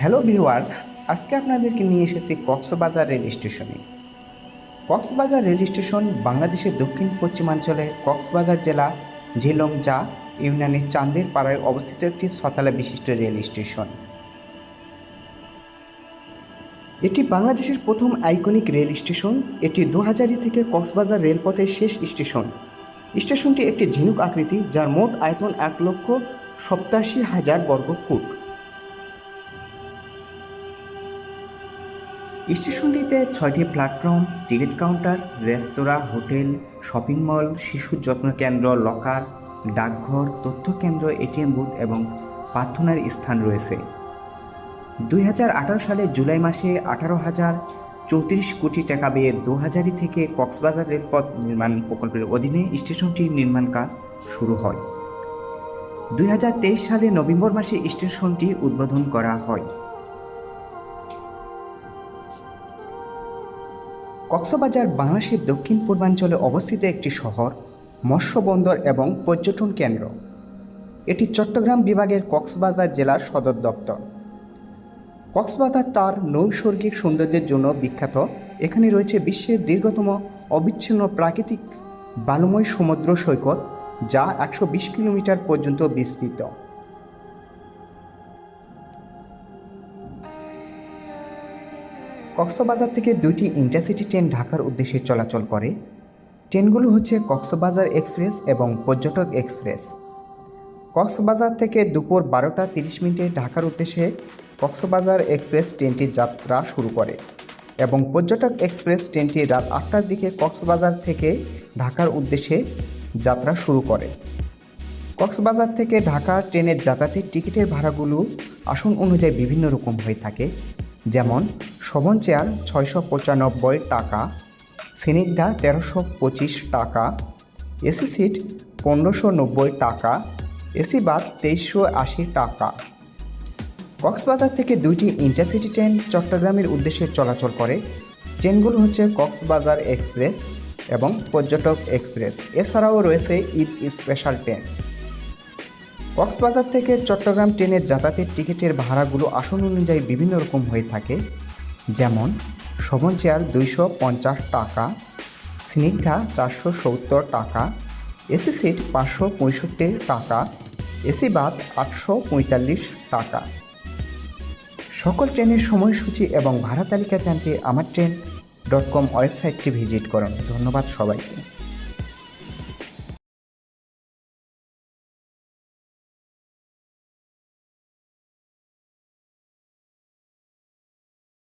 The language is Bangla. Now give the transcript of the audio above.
হ্যালো ভিউয়ার্স, আজকে আপনাদেরকে নিয়ে এসেছি কক্সবাজার রেল স্টেশনে। কক্সবাজার রেল স্টেশন বাংলাদেশের দক্ষিণ পশ্চিমাঞ্চলে কক্সবাজার জেলা ঝিলংজা ইউনিয়নের চাঁদের পাড়ায় অবস্থিত একটি ছতলা বিশিষ্ট রেল স্টেশন। এটি বাংলাদেশের প্রথম আইকনিক রেল স্টেশন। এটি দু থেকে কক্সবাজার রেলপথের শেষ স্টেশন। স্টেশনটি একটি ঝিনুক আকৃতি, যার মোট আয়তন এক লক্ষ সপ্তাশি হাজার বর্গ ফুট। স্টেশনটিতে ছয়টি প্ল্যাটফর্ম, টিকিট কাউন্টার, রেস্তোরাঁ, হোটেল, শপিং মল, শিশুর যত্ন কেন্দ্র, লকার, ডাকঘর, তথ্য কেন্দ্র, এটিএম বুথ এবং প্রার্থনার স্থান রয়েছে। দুই সালে জুলাই মাসে আঠারো হাজার চৌত্রিশ কোটি টাকা ব্যয়ে দু হাজারি থেকে কক্সবাজার রেলপথ নির্মাণ প্রকল্পের অধীনে স্টেশনটির নির্মাণ কাজ শুরু হয়। দুই সালে নভেম্বর মাসে স্টেশনটি উদ্বোধন করা হয়। কক্সবাজার বাংলাদেশের দক্ষিণ পূর্বাঞ্চলে অবস্থিত একটি শহর, মৎস্য বন্দর এবং পর্যটন কেন্দ্র। এটি চট্টগ্রাম বিভাগের কক্সবাজার জেলার সদর দপ্তর। কক্সবাজার তার নৈসর্গিক সৌন্দর্যের জন্য বিখ্যাত। এখানে রয়েছে বিশ্বের দীর্ঘতম অবিচ্ছিন্ন প্রাকৃতিক বালুময় সমুদ্র সৈকত, যা একশো বিশ কিলোমিটার পর্যন্ত বিস্তৃত। কক্সবাজার থেকে দুইটি ইন্টারসিটি ট্রেন ঢাকার উদ্দেশ্যে চলাচল করে। ট্রেনগুলো হচ্ছে কক্সবাজার এক্সপ্রেস এবং পর্যটক এক্সপ্রেস। কক্সবাজার থেকে দুপুর বারোটা তিরিশ মিনিটে ঢাকার উদ্দেশ্যে কক্সবাজার এক্সপ্রেস ট্রেনটি যাত্রা শুরু করে এবং পর্যটক এক্সপ্রেস ট্রেনটি রাত আটটার দিকে কক্সবাজার থেকে ঢাকার উদ্দেশ্যে যাত্রা শুরু করে। কক্সবাজার থেকে ঢাকা ট্রেনের যাতায়াতের টিকিটের ভাড়াগুলো আসন অনুযায়ী বিভিন্ন রকম হয়ে থাকে। যেমন শোভন চেয়ার ছয়শো পঁচানব্বই টাকা সিনিগ্ধা তেরোশো পঁচিশ টাকা, এসি সিট পনেরোশো নব্বই টাকা, এসি বাদ তেইশশো আশি টাকা। কক্সবাজার থেকে দুইটি ইন্টারসিটি ট্রেন চট্টগ্রামের উদ্দেশ্যে চলাচল করে। ট্রেনগুলো হচ্ছে কক্সবাজার এক্সপ্রেস এবং পর্যটক এক্সপ্রেস। এছাড়াও রয়েছে ঈদ স্পেশাল ট্রেন। কক্সবাজার থেকে চট্টগ্রাম ট্রেনের যাতায়াতের টিকিটের ভাড়াগুলো আসন অনুযায়ী বিভিন্ন রকম হয়ে থাকে। যেমন, শোভন চেয়ার দুইশো পঞ্চাশ টাকা, স্নিগ্ধা চারশো সত্তর টাকা, এসি সিট পাঁচশো পঁয়ষট্টি টাকা, এসি বাদ আটশো পঁয়তাল্লিশ টাকা। সকল ট্রেনের সময়সূচি এবং ভাড়া তালিকা জানতে আমার ট্রেন ডট কম ওয়েবসাইটটি ভিজিট করুন। ধন্যবাদ সবাইকে।